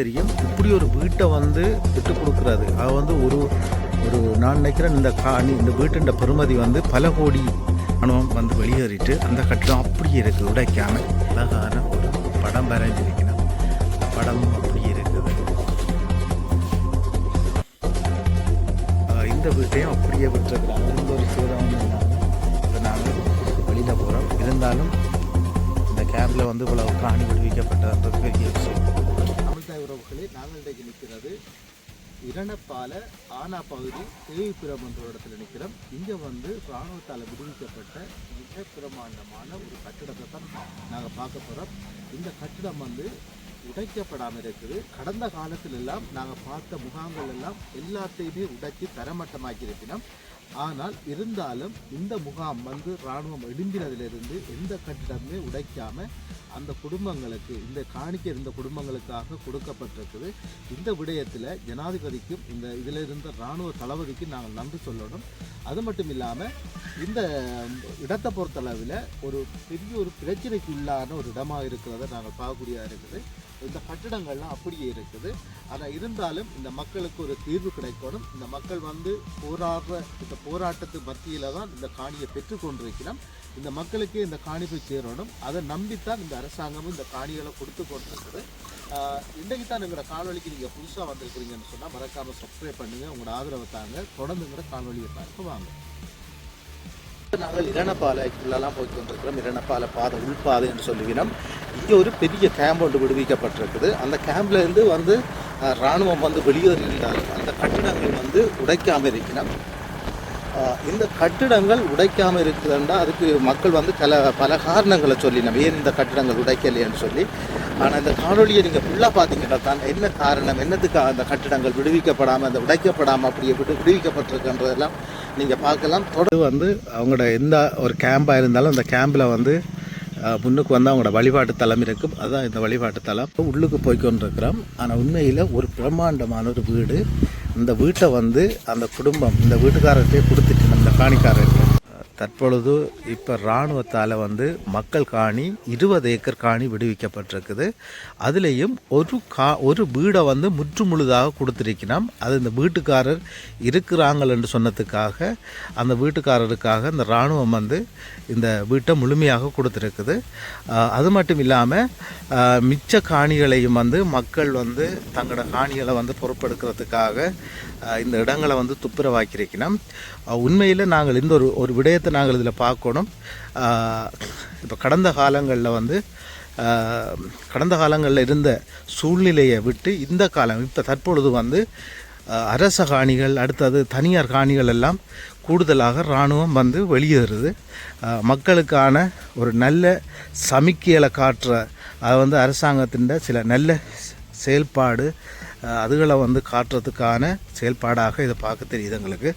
தெரியும். இப்படி ஒரு வீட்டை வந்து விட்டு கொடுக்குறாரு அது வந்து ஒரு ஒரு நான் நினைக்கிறேன் இந்த காணி இந்த வீட்டின் பெருமதி வந்து பல கோடி பணம் வந்து வெளியேறிட்டு அந்த கட்டிடம் அப்படியே இருக்குது உடைக்காம அழகான ஒரு படம் வரைஞ்சிருக்கணும் படமும் படம் அப்படியே இருக்குது. இந்த வீட்டையும் அப்படியே விட்டுருக்குறாங்க. எந்த ஒரு சேதமும் இல்லாமல் நாங்கள் வெளியில் போகிறோம் இருந்தாலும் இந்த கேம்பில் வந்து இவ்வளவு காணி விடுவிக்கப்பட்டதுன்றது பெரிய விஷயம். தமிழ்தாய் உறவுகளே நிற்கிறது. இரணப்பால ஆனா பகுதி தேவிபுரம் என்ற இடத்துல நிற்கிறோம். இங்கே வந்து இராணுவத்தால் விடுவிக்கப்பட்ட மிக பிரமாண்டமான ஒரு கட்டிடத்தை தான் நாங்கள் பார்க்க போகிறோம் இந்த கட்டிடம் வந்து உடைக்கப்படாமல் இருக்குது. கடந்த காலத்திலெல்லாம் நாங்கள் பார்த்த முகாம்கள் எல்லாம் எல்லாத்தையுமே உடைச்சி தரமட்டமாக்கி இருப்பினோம். ஆனால் இருந்தாலும் இந்த முகாம் வந்து இராணுவம் இடிந்தினதிலிருந்து எந்த கட்டிடமே உடைக்காம அந்த குடும்பங்களுக்கு இந்த காணிக்க இருந்த குடும்பங்களுக்காக கொடுக்கப்பட்டிருக்குது. இந்த விடயத்தில் ஜனாதிபதிக்கும் இந்த இதில் இருந்த இராணுவ தளபதிக்கும் நாங்கள் நன்றி சொல்லணும். அது மட்டும் இல்லாமல் இந்த இடத்தை பொறுத்தளவில் ஒரு பெரிய ஒரு பிரச்சனைக்கு உள்ளான ஒரு இடமாக இருக்கிறத நாங்கள் பார்க்கக்கூடியதாக இருக்குது. இந்த கட்டிடங்கள்லாம் அப்படியே இருக்குது. ஆனால் இருந்தாலும் இந்த மக்களுக்கு ஒரு தீர்வு கிடைக்கணும். இந்த மக்கள் வந்து போராடுற இந்த போராட்டத்து மத்தியில் தான் இந்த காணியை பெற்றுக்கொண்டிருக்கிறோம் இந்த மக்களுக்கு இந்த காணி போய் சேரணும். அதை நம்பித்தான் இந்த அரசாங்கமும் இந்த காணிகளை கொடுத்து கொண்டிருக்குது. இன்றைக்கு தான் எங்களோட காணொலிக்கு நீங்கள் புதுசாக வந்திருக்கிறீங்கன்னு சொன்னால் மறக்காமல் சப்ஸ்கிரைப் பண்ணுங்கள் உங்களோட ஆதரவை தாங்க. தொடர்ந்துங்கிற காணொலியை பார்க்க வாங்க. நாங்கள் இரணப்பாலைக்குள்ளெல்லாம் போய் கொண்டிருக்கிறோம். இரணப்பாலை பாதை உள்பாதை என்று சொல்லுகிறோம். இங்கே ஒரு பெரிய கேம்ப் ஒன்று விடுவிக்கப்பட்டிருக்குது. அந்த கேம்ப்லேருந்து வந்து இராணுவம் வந்து வெளியேறியிருந்தாலும் அந்த கட்டிடங்கள் வந்து உடைக்காமல் இருக்கணும் இந்த கட்டிடங்கள் உடைக்காமல் இருக்குதுன்னா அதுக்கு மக்கள் வந்து பல பல காரணங்களை சொல்லினோம். ஏன் இந்த கட்டிடங்கள் உடைக்கலையேன்னு சொல்லி. ஆனால் இந்த காணொலியை நீங்கள் ஃபுல்லாக பார்த்தீங்கன்னா தான் என்ன காரணம் என்னத்துக்கு அந்த கட்டிடங்கள் விடுவிக்கப்படாமல் அந்த உடைக்கப்படாமல் அப்படியே விடு விடுவிக்கப்பட்டிருக்குன்றதெல்லாம் நீங்கள் பார்க்கலாம். தொடர்ந்து வந்து அவங்களோட எந்த ஒரு கேம்பாக இருந்தாலும் அந்த கேம்பில் வந்து முன்னுக்கு வந்து அவங்களோட வழிபாட்டு தலம் இருக்கும். அதுதான் இந்த வழிபாட்டு தலம். உள்ளுக்கு போய்கொண்டிருக்கிறோம் ஆனால் உண்மையில் ஒரு பிரம்மாண்டமான ஒரு வீடு. இந்த வீட்டை வந்து அந்த குடும்பம் இந்த வீட்டுக்காரர்கிட்டே கொடுத்துட்டு அந்த காணிக்காரர்கிட்ட தற்பொழுது இப்போ இராணுவத்தால் வந்து மக்கள் காணி இருபது ஏக்கர் காணி விடுவிக்கப்பட்டிருக்குது. அதுலேயும் ஒரு கா ஒரு வீடை வந்து முற்று முழுதாக கொடுத்துருக்கணும் அது இந்த வீட்டுக்காரர் இருக்கிறாங்கள் என்று சொன்னதுக்காக அந்த வீட்டுக்காரருக்காக இந்த இராணுவம் வந்து இந்த வீட்டை முழுமையாக கொடுத்துருக்குது. அது மட்டும் இல்லாமல் மிச்ச காணிகளையும் வந்து மக்கள் வந்து தங்களோட காணிகளை வந்து பொறுப்பெடுக்கிறதுக்காக இந்த இடங்களை வந்து துப்புரவாக்கியிருக்கணும் உண்மையில் நாங்கள் இந்த ஒரு ஒரு விடயத்தை நாங்கள் இதில் பார்க்கணும். இப்போ கடந்த காலங்களில் வந்து கடந்த காலங்களில் இருந்த சூழ்நிலையை விட்டு இந்த காலம் இப்போ தற்பொழுது வந்து அரச காணிகள் அடுத்தது தனியார் காணிகள் எல்லாம் கூடுதலாக இராணுவம் வந்து வெளியேறுது. மக்களுக்கான ஒரு நல்ல சமிக்கையில் காட்டுற அது வந்து அரசாங்கத்தின் சில நல்ல செயல்பாடு அதுகளை வந்து காட்டுறதுக்கான செயல்பாடாக இதை பார்க்க தெரியுது எங்களுக்கு.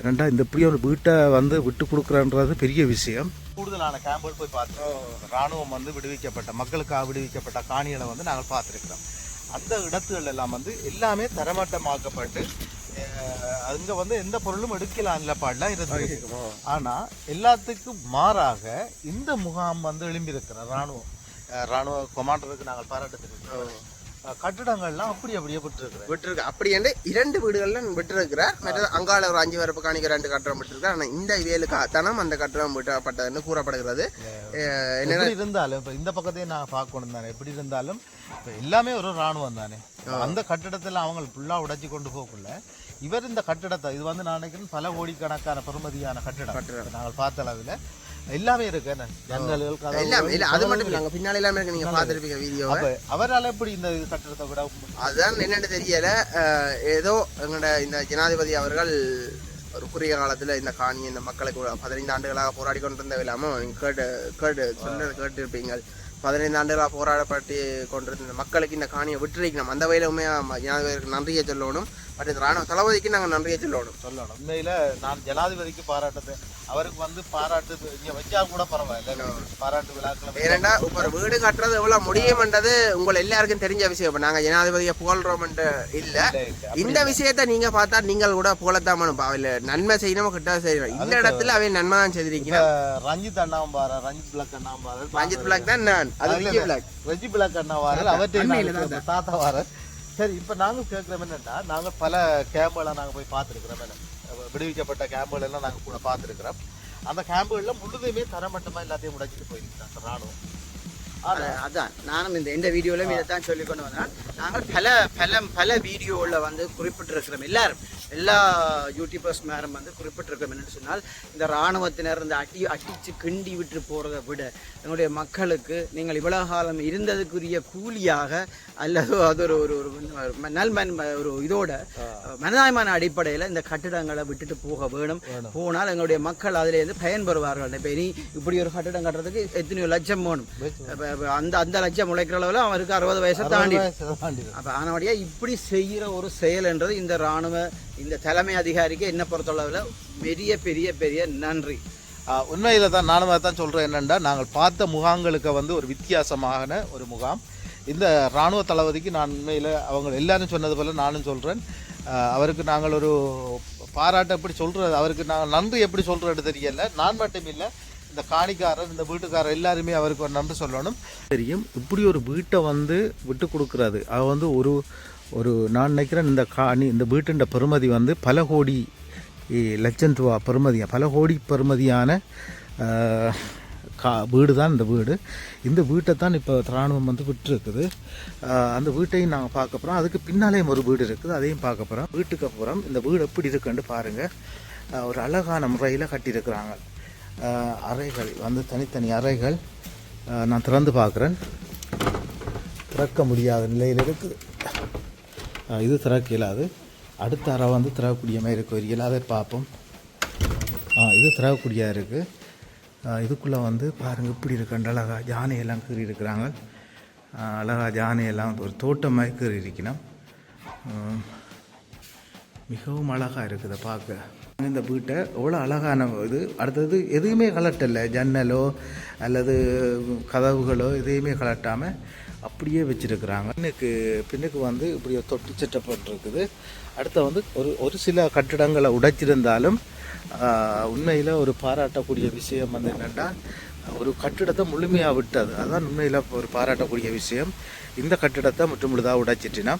ஏன்னா இந்த இப்படி ஒரு வீட்டை வந்து விட்டு கொடுக்குறன்றது பெரிய விஷயம். கூடுதலான கேம்புகள் போய் பார்த்தோம் இராணுவம் வந்து விடுவிக்கப்பட்ட மக்களுக்காக விடுவிக்கப்பட்ட காணிகளை வந்து நாங்கள் பார்த்துருக்கிறோம். அந்த இடத்துகள் எல்லாம் வந்து எல்லாமே தரமட்டமாக்கப்பட்டு அங்க வந்து எந்த பொருளும் எடுக்கலாம் இல்லப்பாடலாம் இருந்தது ஆனா எல்லாத்துக்கும் மாறாக இந்த முகாம் வந்து எழும்பியிருக்கிற ராணுவம் அஹ் ராணுவ கொமாண்டருக்கு நாங்கள் பாராட்டு தெரிவிக்கிறோம். கட்டிடங்கள்லாம் அப்படி அப்படியே விட்டுருக்குறேன். விட்டுருக்கு. அப்படி என்று இரண்டு வீடுகள்ல விட்டுருக்கிறார். மற்ற அங்கால ஒரு அஞ்சு வரப்பு காணிக்க ரெண்டு கட்டடம் விட்டுருக்கார் ஆனா இந்த வேலுக்கு தனம் அந்த கட்டடம் விட்டப்பட்டதுன்னு கூறப்படுகிறது. என்ன இருந்தாலும் இப்போ இந்த பக்கத்தையும் நான் பார்க்கணும் தானே. எப்படி இருந்தாலும் இப்போ எல்லாமே ஒரு ராணுவம் தானே. அந்த கட்டிடத்தில் அவங்க ஃபுல்லாக உடைச்சி கொண்டு போகக்குள்ள இவர் இந்த கட்டிடத்தை இது வந்து நான் நினைக்கிறேன் பல கோடிக்கணக்கான பெறுமதியான கட்டிடம். நாங்கள் பார்த்த அளவில் எல்லாமே இருக்கு என்ன? ஜன்னல்கள் இல்ல அது மட்டும் இல்ல பின்னாடி எல்லாமே இருக்கு நீங்க பாத்துருப்பீங்க அப்ப அவரால் எப்படி இந்த கட்டிடத்தை விட அதுதான் என்னன்னு தெரியல. ஏதோ எங்களோட இந்த ஜனாதிபதி அவர்கள் ஒரு குறுகிய காலத்துல இந்த காணி இந்த மக்களுக்கு பதினைந்து ஆண்டுகளாக போராடி கொண்டிருந்த இல்லாமல் நீங்க கேட்டு கேட்டு சொல்றது கேட்டிருப்பீங்க பதினைந்து ஆண்டுகளாக போராடப்பட்டு கொண்டிருந்த மக்களுக்கு இந்த காணியை விட்டுருக்கணும். அந்த வகையிலுமே ஜனாதிபதிக்கு நன்றியை சொல்லணும். பட் இந்த ராணுவ தளபதிக்கு நாங்கள் நன்றியை சொல்லணும். சொல்லணும். உண்மையில நான் ஜனாதிபதிக்கு பாராட்டுது அவருக்கு வந்து பாராட்டு இங்க வச்சா கூட பரவாயில்ல. பாராட்டு விழாக்கள் ஏனெண்டா இப்போ வீடு கட்டுறது எவ்வளவு முடியும்ன்றது உங்கள் எல்லாருக்கும் தெரிஞ்ச விஷயம். இப்போ நாங்கள் ஜனாதிபதியை புகழ்றோம்ன்ட்டு இல்லை. இந்த விஷயத்தை நீங்க பார்த்தா நீங்கள் கூட புகழத்தான் பண்ணும் அவள் நன்மை செய்யணும் கிட்ட செய்யணும். இந்த இடத்துல அவன் நன்மை தான் செய்திருக்கிறான். ரஞ்சித் அண்ணாவும் பாரு ரஞ்சித் பிளாக் அண்ணாவும் பாரு ரஞ்சித் பிளாக் தான் நான். அது பிளாக். ரஜி பிளாக் அண்ணா வாரல் அவற்றை தாத்தா வாரல் சரி இப்போ நாங்கள் கேட்குறோம் என்னன்னா நாங்கள் பல கேம்புகளை நாங்கள் போய் பார்த்துருக்குறோம். விடுவிக்கப்பட்ட கேம்புகள் எல்லாம் நாங்கள் கூட பார்த்துருக்குறோம். அந்த கேம்புகளில் முழுதுமே தரமட்டமாக எல்லாத்தையும் உடைச்சிட்டு போயிருக்காங்க ராணுவம். அதான் நானும் இந்த இந்த வீடியோவில் இதை தான் சொல்லி கொண்டு வந்தேன். நாங்கள் பல பல பல வீடியோவில் வந்து குறிப்பிட்டிருக்கிறோம். எல்லாரும் எல்லா யூடியூபர்ஸ் மேரும் வந்து குறிப்பிட்டிருக்கிறோம் என்னன்னு சொன்னால் இந்த இராணுவத்தினர் இந்த அடி அடித்து கிண்டி விட்டு போகிறத விட என்னுடைய மக்களுக்கு நீங்கள் இவ்வளவு காலம் இருந்ததுக்குரிய கூலியாக அல்லது அது ஒரு ஒரு ஒரு நல்மன் ஒரு இதோட மனிதாயமான அடிப்படையில் இந்த கட்டிடங்களை விட்டுட்டு போக வேணும். போனால் எங்களுடைய மக்கள் அதிலேருந்து பயன்பெறுவார்கள். இப்போ இனி இப்படி ஒரு கட்டிடம் கட்டுறதுக்கு எத்தனையோ லட்சம் வேணும். அந்த அந்த லட்சம் முளைக்கிற அளவில் அவருக்கு அறுபது வயசை தாண்டி அப்போ ஆனபடியாக இப்படி செய்கிற ஒரு செயல்ன்றது இந்த இராணுவ இந்த தலைமை அதிகாரிக்கு என்ன பொறுத்தளவில் பெரிய பெரிய பெரிய நன்றி. உண்மையில் தான் நானும் அதை தான் சொல்கிறேன் என்னென்னா நாங்கள் பார்த்த முகாம்களுக்கு வந்து ஒரு வித்தியாசமான ஒரு முகாம். இந்த இராணுவ தளபதிக்கு நான் உண்மையில் அவங்க எல்லாரும் சொன்னது போல் நானும் சொல்கிறேன் அவருக்கு நாங்கள் ஒரு பாராட்டு எப்படி சொல்கிறது அவருக்கு நாங்கள் நன்றி எப்படி சொல்கிறது தெரியல. நான் மட்டும் இல்லை இந்த காணிக்காரர் இந்த வீட்டுக்காரர் எல்லாருமே அவருக்கு ஒரு நன்றி சொல்லணும். தெரியும் இப்படி ஒரு வீட்டை வந்து விட்டு கொடுக்குறது அது வந்து ஒரு ஒரு நான் நினைக்கிறேன் இந்த காணி இந்த வீட்டுண்ட பெருமதி வந்து பல கோடி லட்சம் ரூபா பெருமதியாக பல கோடி பெருமதியான கா வீடு தான் இந்த வீடு. இந்த வீட்டை தான் இப்போ இராணுவம் வந்து விட்டுருக்குது. அந்த வீட்டையும் நாங்கள் பார்க்க போகிறோம் அதுக்கு பின்னாலேயும் ஒரு வீடு இருக்குது. அதையும் பார்க்க போகிறோம் வீட்டுக்கு அப்புறம் இந்த வீடு எப்படி இருக்குன்னு பாருங்கள் ஒரு அழகான முறையில் கட்டியிருக்கிறாங்க. அறைகள் வந்து தனித்தனி அறைகள். நான் திறந்து பார்க்குறேன். திறக்க முடியாத நிலையில் இருக்குது. இது திறக்க இயலாது. அடுத்த அறை வந்து திறக்கக்கூடிய மாதிரி இருக்கும் ஒரு இயலாத பார்ப்போம் இது திறக்கக்கூடியதாக இருக்குது இதுக்குள்ளே வந்து பாருங்கள் இப்படி இருக்குண்டு அழகா ஜானையெல்லாம் கீறி இருக்கிறாங்க ஆ, அழகா யானையெல்லாம் ஒரு தோட்டம் மாதிரி கீறி இருக்கணும் மிகவும் அழகாக இருக்குது பார்க்க. இந்த வீட்டை எவ்வளோ அழகான இது. அடுத்தது எதுவுமே கலட்டலை. ஜன்னலோ அல்லது கதவுகளோ எதையுமே கலட்டாமல் அப்படியே வச்சுருக்குறாங்க. பின்னுக்கு பின்னுக்கு வந்து இப்படி தொட்டு தொட்டி இருக்குது அடுத்து வந்து ஒரு ஒரு சில கட்டிடங்களை உடைச்சிருந்தாலும் உண்மையில் ஒரு பாராட்டக்கூடிய விஷயம் வந்து என்னென்னா ஒரு கட்டிடத்தை முழுமையாக விட்டது. அதான் உண்மையில் ஒரு பாராட்டக்கூடிய விஷயம். இந்த கட்டிடத்தை முற்று முழுதாக உடைச்சிட்டினா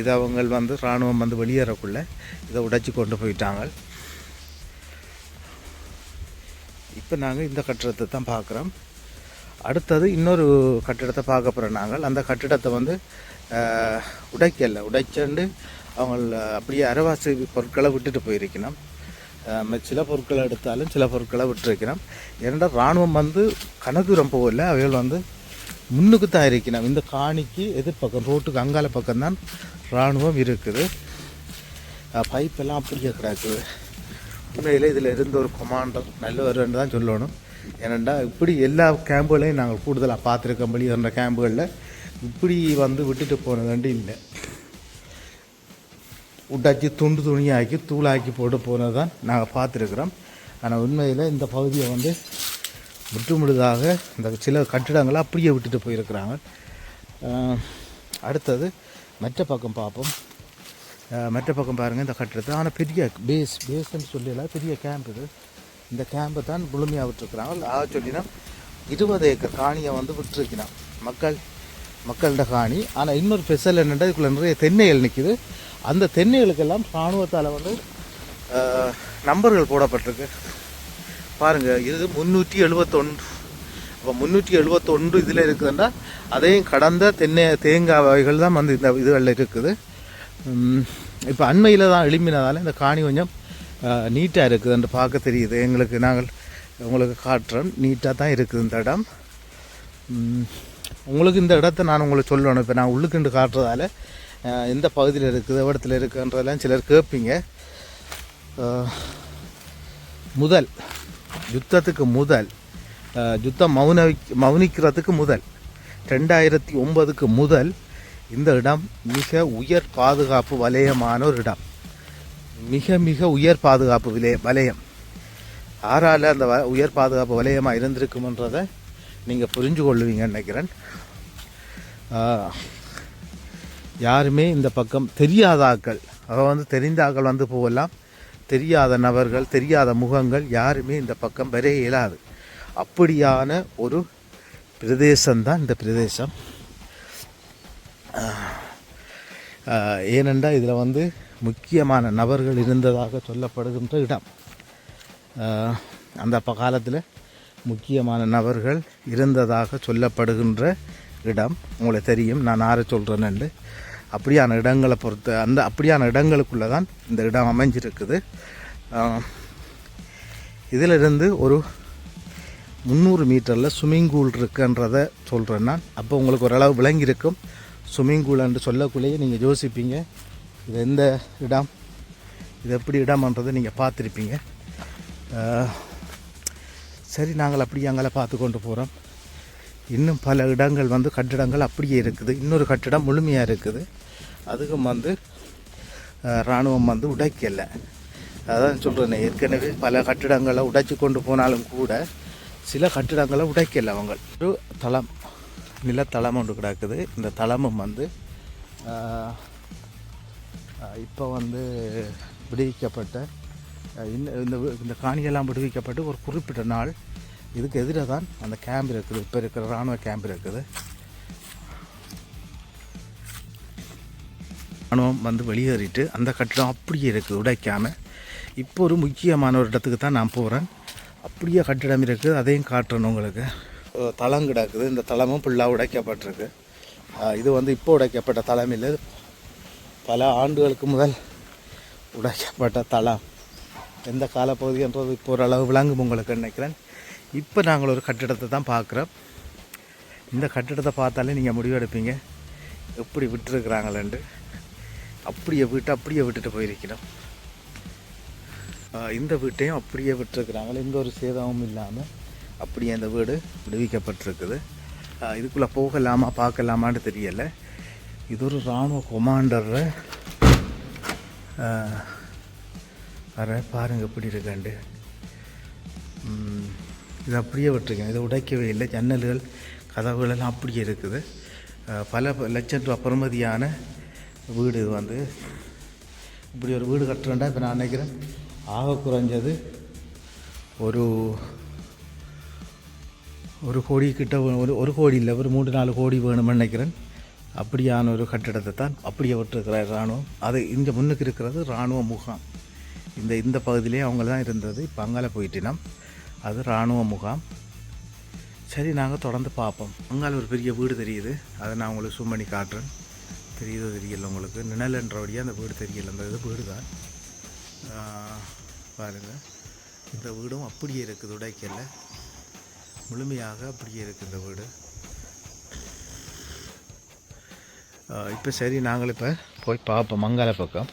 இதை அவங்க வந்து இராணுவம் வந்து வெளியேறக்குள்ள இதை உடைச்சி கொண்டு போயிட்டாங்க. இப்போ நாங்கள் இந்த கட்டிடத்தை தான் பார்க்குறோம் அடுத்தது இன்னொரு கட்டிடத்தை பார்க்க போகிறோம் நாங்கள். அந்த கட்டிடத்தை வந்து உடைக்கல உடைச்சண்டு அவங்க அப்படியே அரைவாசி பொருட்களை விட்டுட்டு போயிருக்கணும். சில பொருட்களை எடுத்தாலும் சில பொருட்களை விட்டுருக்கணும். ஏன்னா இராணுவம் வந்து கனதூரம் போகல அவைகள் வந்து முன்னுக்கு தான் இருக்கணும். இந்த காணிக்கு எதிர்பக்கம் ரோட்டுக்கு அங்கால பக்கம்தான் இராணுவம் இருக்குது. பைப்பெல்லாம் அப்படியே கிடக்குது உண்மையில் இதில் இருந்த ஒரு கொமாண்டர் நல்லவர்ன்னு தான் சொல்லணும். ஏனெண்டா இப்படி எல்லா கேம்புகளையும் நாங்கள் கூடுதலாக பார்த்துருக்கோம் அந்த கேம்புகளில் இப்படி வந்து விட்டுட்டு போனதாண்டி இல்லை. உட்டாச்சி துண்டு துணியாக்கி தூளாக்கி போட்டு போனது தான் நாங்கள் பார்த்துருக்குறோம். ஆனால் உண்மையில் இந்த பகுதியை வந்து முற்றுமுழுதாக இந்த சில கட்டிடங்களை அப்படியே விட்டுட்டு போயிருக்கிறாங்க. அடுத்தது மற்ற பக்கம் பார்ப்போம். மற்ற பக்கம் பாருங்கள் இந்த கட்டிடத்தை. ஆனால் பெரிய பேஸ் பேஸ்ன்னு சொல்லல பெரிய கேம்ப் இது. இந்த கேம்பை தான் முழுமையாக விட்டுருக்குறாங்க. ஆக சொல்லினா இருபது ஏக்கர் காணியை வந்து விட்டுருக்கிறான். மக்கள் மக்கள்கிட்ட காணி. ஆனால் இன்னொரு ஸ்பெஷல் என்னென்னா இதுக்குள்ள நிறைய தென்னைகள் நிற்கிது அந்த தென்னைகளுக்கெல்லாம் இராணுவத்தால் வந்து நம்பர்கள் போடப்பட்டிருக்கு. பாருங்கள் இது முந்நூற்றி எழுபத்தொன்று. அப்போ முந்நூற்றி எழுபத்தொன்று இதில் இருக்குதுன்னா அதையும் கடந்த தென்னை தேங்காய் வகைகள் தான் வந்து இந்த இதுகளில் இருக்குது. இப்போ அண்மையில் தான் எழுப்பினதால இந்த காணி கொஞ்சம் நீட்டாக இருக்குதுன்னு பார்க்க தெரியுது. எங்களுக்கு நாங்கள் உங்களுக்கு காட்டுறோம். நீட்டாக தான் இருக்குது இந்த இடம். உங்களுக்கு இந்த இடத்த நான் உங்களுக்கு சொல்லணும். இப்போ நான் உள்ளுக்குண்டு காட்டுறதால எந்த பகுதியில் இருக்குது இடத்துல இருக்குன்றதெல்லாம் சிலர் கேட்பீங்க. முதல் யுத்தத்துக்கு முதல் யுத்தம் மௌனவி மௌனிக்கிறதுக்கு முதல். ரெண்டாயிரத்தி ஒன்பதுக்கு முதல் இந்த இடம் மிக உயர் பாதுகாப்பு வலயமான ஒரு இடம். மிக மிக உயர் பாதுகாப்பு விலை வலயம். ஆறால் அந்த வ- உயர் பாதுகாப்பு வலயமாக இருந்திருக்குமன்றதை நீங்கள் புரிஞ்சு கொள்ளுவீங்கன்னு நினைக்கிறேன். யாருமே இந்த பக்கம் தெரியாத ஆட்கள் அவ வந்து தெரிந்த ஆட்கள் வந்து போகலாம். தெரியாத நபர்கள் தெரியாத முகங்கள் யாருமே இந்த பக்கம் வர இயலாது. அப்படியான ஒரு பிரதேசம்தான் இந்த பிரதேசம். ஏனென்றால் இதில் வந்து முக்கியமான நபர்கள் இருந்ததாக சொல்லப்படுகின்ற இடம். அந்த காலத்தில் முக்கியமான நபர்கள் இருந்ததாக சொல்லப்படுகின்ற இடம் உங்களுக்கு தெரியும். நான் ஆற சொல்கிறேன்னு அப்படியான இடங்களை பொறுத்த அந்த அப்படியான இடங்களுக்குள்ளே தான் இந்த இடம் அமைஞ்சிருக்குது. இதிலிருந்து ஒரு முந்நூறு மீட்டரில் ஸ்விம்மிங் பூல் இருக்குன்றதை சொல்கிறேன் நான். அப்போ உங்களுக்கு ஓரளவு விளங்கியிருக்கும். ஸ்விம்மிங் பூல் என்று சொல்லக்குள்ளேயே நீங்கள் யோசிப்பீங்க. இது எந்த இடம்? இது எப்படி இடம்ன்றதை நீங்கள் பார்த்துருப்பீங்க. சரி நாங்கள் அப்படியே அங்கே பார்த்து கொண்டு போகிறோம் இன்னும் பல இடங்கள் வந்து கட்டிடங்கள் அப்படியே இருக்குது. இன்னொரு கட்டிடம் முழுமையாக இருக்குது. அதுக்கும் வந்து இராணுவம் வந்து உடைக்கலை. அதான் சொல்கிறேன் ஏற்கனவே பல கட்டிடங்களை உடைச்சி கொண்டு போனாலும் கூட சில கட்டிடங்களை உடைக்கல அவங்க. ஒரு தளம் நிலத்தளம் ஒன்று கிடக்குது. இந்த தளமும் வந்து இப்போ வந்து விடுவிக்கப்பட்ட இந்த இந்த இந்த காணியெல்லாம் விடுவிக்கப்பட்டு ஒரு குறிப்பிட்ட நாள் இதுக்கு எதிராக தான் அந்த கேம்ப் இருக்குது. இப்போ இருக்கிற இராணுவ கேம்ப் இருக்குது. ராணுவம் வந்து வெளியேறிட்டு அந்த கட்டிடம் அப்படியே இருக்குது உடைக்காமல் இப்போ ஒரு முக்கியமான ஒரு இடத்துக்கு தான் நான் போகிறேன் அப்படியே கட்டிடம் இருக்குது அதையும் காட்டுறேன் உங்களுக்கு. தளம் கிடக்குது. இந்த தளமும் ஃபுல்லாக உடைக்கப்பட்டிருக்கு. இது வந்து இப்போ உடைக்கப்பட்ட தளம் இல்லை. பல ஆண்டுகளுக்கு முதல் உடைக்கப்பட்ட தளம். எந்த காலப்பகுதின்றது இப்போ ஓரளவு விளங்கும் உங்களுக்கு நினைக்கிறேன். இப்போ நாங்கள் ஒரு கட்டிடத்தை தான் பார்க்குறோம். இந்த கட்டிடத்தை பார்த்தாலே நீங்கள் முடிவெடுப்பீங்க எப்படி விட்டுருக்குறாங்களேன்ட்டு. அப்படியே விட்டு அப்படியே விட்டுட்டு போயிருக்கிறோம். இந்த வீட்டையும் அப்படியே விட்டுருக்குறாங்களே எந்த ஒரு சேதமும் இல்லாமல் அப்படியே அந்த வீடு விடுவிக்கப்பட்டிருக்குது. இதுக்குள்ளே போகலாமா பார்க்கலாமான்னு தெரியலை. இது ஒரு இராணுவ கொமாண்டர் வர பாருங்கள் எப்படி இருக்காண்டு இது அப்படியே விட்டுருக்கேன் இதை உடைக்கவே இல்லை ஜன்னல்கள் கதவுகள் எல்லாம் அப்படியே இருக்குது பல லட்சம் ரூபா பெறுமதியான வீடு இது வந்து இப்படி ஒரு வீடு கட்டுறேன்டா இப்போ நான் நினைக்கிறேன் ஆக குறைஞ்சது ஒரு ஒரு கோடி கிட்ட ஒரு ஒரு கோடி இல்லை ஒரு மூன்று நாலு கோடி வேணும்னு நினைக்கிறேன் அப்படியான ஒரு கட்டிடத்தை தான் அப்படியே விட்டுருக்கிறார் இராணுவம். அது இங்கே முன்னுக்கு இருக்கிறது இராணுவ முகாம். இந்த இந்த பகுதியிலே அவங்க தான் இருந்தது. இப்போ அங்கால போயிட்டினோம். அது இராணுவ முகாம். சரி நாங்கள் தொடர்ந்து பார்ப்போம். அங்கால ஒரு பெரிய வீடு தெரியுது. அதை நான் உங்களுக்கு zoom பண்ணி காட்டுறேன். தெரியுதோ தெரியல உங்களுக்கு. நிழல்ன்றபடியாக அந்த வீடு தெரியல. அந்த இது வீடு தான் பாருங்கள் இந்த வீடும் அப்படியே இருக்குது. உடைக்கல முழுமையாக அப்படியே இருக்குது இந்த வீடு. இப்போ சரி நாங்கள் இப்போ போய் பார்ப்போம் மங்கால பக்கம்.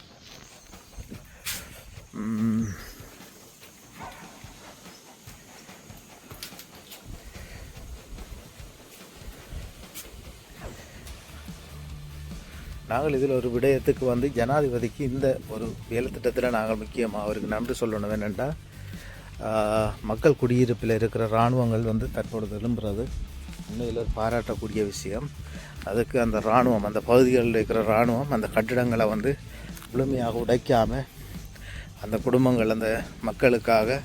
நாங்கள் இதில் ஒரு விடயத்துக்கு வந்து ஜனாதிபதிக்கு இந்த ஒரு வேலை திட்டத்தில் நாங்கள் முக்கியமாக அவருக்கு நன்றி சொல்லணும். என்னென்னா மக்கள் குடியிருப்பில் இருக்கிற இராணுவங்கள் வந்து தற்பொழுது எழும்புறது உண்மையில் ஒரு பாராட்டக்கூடிய விஷயம். அதுக்கு அந்த இராணுவம் அந்த பகுதிகளில் இருக்கிற இராணுவம் அந்த கட்டிடங்களை வந்து முழுமையாக உடைக்காமல் அந்த குடும்பங்கள் அந்த மக்களுக்காக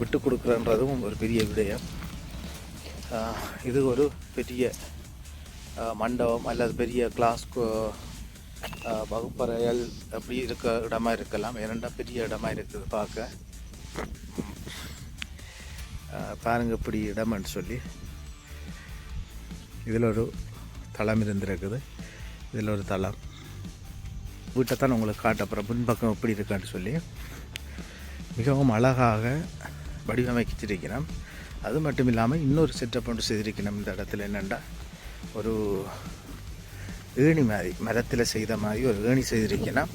விட்டு கொடுக்குறன்றதும் ஒரு பெரிய விடயம். இது ஒரு பெரிய மண்டபம் அல்லது பெரிய கிளாஸ் வகுப்பறைகள் அப்படி இருக்க இடமா இருக்கலாம். இரண்டாம் பெரிய இடமா இருக்குது பார்க்க. பாருங்க இப்படி இடம்னு சொல்லி. இதில் ஒரு தளம் இருந்திருக்குது இதில் ஒரு தளம். வீட்டை தான் உங்களுக்கு காட்டப்புறம் பின்பக்கம் எப்படி இருக்கான்னு சொல்லி. மிகவும் அழகாக வடிவமைச்சிருக்கிறோம் அது மட்டும் இல்லாமல் இன்னொரு செட்டப் ஒன்று செய்திருக்கணும் இந்த இடத்துல என்னென்னா ஒரு ஏணி மாதிரி மரத்தில் செய்த மாதிரி ஒரு ஏணி செய்திருக்கணும்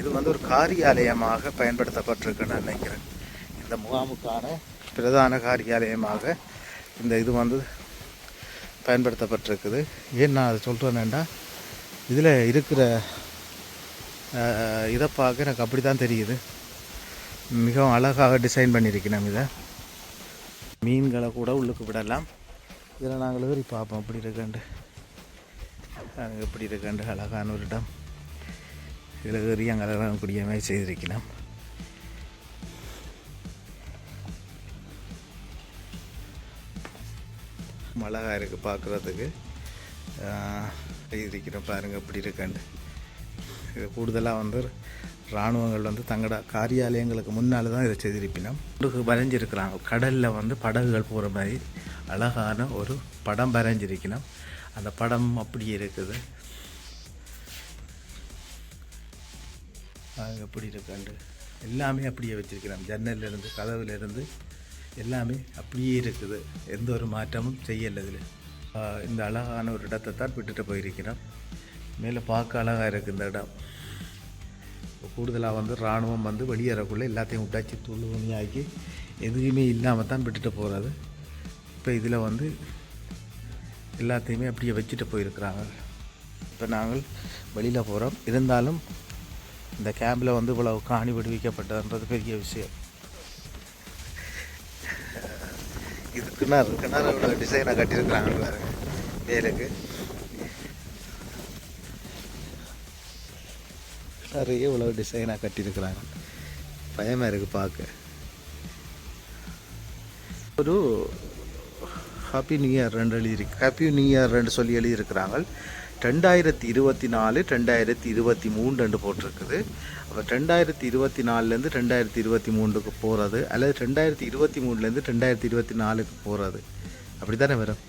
இது வந்து ஒரு காரியாலயமாக பயன்படுத்தப்பட்டிருக்குன்னு நினைக்கிறேன். இந்த முகாமுக்கான பிரதான காரியாலயமாக இந்த இது வந்து பயன்படுத்தப்பட்டிருக்குது. ஏன் நான் அதை சொல்கிறேன்னா இதில் இருக்கிற இதை பார்க்க எனக்கு அப்படி தான் தெரியுது. மிகவும் அழகாக டிசைன் பண்ணியிருக்கேன் இதை. மீன்களை கூட உள்ளுக்கு விடலாம். இதில் நாங்கள் ஏறி பார்ப்போம் எப்படி இருக்காண்டு அங்கே எப்படி இருக்காண்டு அழகான ஒரு இடம். இதில் ஏறி அங்கே அழகான குடியமே செய்திருக்கலாம் மிளகா இருக்குது பார்க்குறதுக்கு எழுதியிருக்கிறேன் பாருங்கள் எப்படி இருக்காண்டு. இது கூடுதலாக வந்து இராணுவங்கள் வந்து தங்களோட காரியாலயங்களுக்கு முன்னால் தான் இதை செய்திருப்பினோம். வரைஞ்சிருக்கிறாங்க கடலில் வந்து படகுகள் போகிற மாதிரி அழகான ஒரு படம் வரைஞ்சிருக்கணும் அந்த படம் அப்படி இருக்குது. அது எப்படி இருக்காண்டு? எல்லாமே அப்படியே வச்சுருக்கிறோம். ஜன்னல்லேருந்து கதவுலேருந்து இருந்து எல்லாமே அப்படியே இருக்குது. எந்த ஒரு மாற்றமும் செய்யலை இதில் இந்த அழகான ஒரு இடத்தை தான் விட்டுட்டு போயிருக்கிறோம். மேலே பார்க்க அழகாக இருக்குது இந்த இடம். கூடுதலாக வந்து இராணுவம் வந்து வெளியேறக்குள்ளே எல்லாத்தையும் விட்டாச்சு துளு துணியாக்கி எதுவுமே இல்லாமல் தான் விட்டுட்டு போகிறது இப்போ இதில் வந்து எல்லாத்தையுமே அப்படியே வச்சுட்டு போயிருக்கிறாங்க. இப்போ நாங்கள் வெளியில் போகிறோம் இருந்தாலும் இந்த கேம்பில் வந்து இவ்வளவு காணி விடுவிக்கப்பட்டதுன்றது பெரிய விஷயம் இது கிணறு கிணறு இவ்வளோ டிசைனை கட்டியிருக்கிறாங்க பாருங்க. வேலுக்கு. நிறைய இவ்வளோ டிசைனாக கட்டியிருக்கிறாங்க. பயமாக இருக்குது பார்க்க. ஒரு ஹாப்பி நியூ இயர் ரெண்டு எழுதியிருக்கு. ஹாப்பி நியூ இயர் ரெண்டு சொல்லி எழுதியிருக்கிறாங்க. ரெண்டாயிரத்தி இருபத்தி நாலு ரெண்டாயிரத்தி இருபத்தி மூணு ரெண்டு போட்டிருக்குது. அப்போ ரெண்டாயிரத்தி இருபத்தி நாலுலேருந்து ரெண்டாயிரத்தி இருபத்தி மூணுக்கு போகிறது அல்லது ரெண்டாயிரத்தி இருபத்தி மூணுலேருந்து ரெண்டாயிரத்தி இருபத்தி நாலுக்கு போகிறது அப்படி தானே வரும்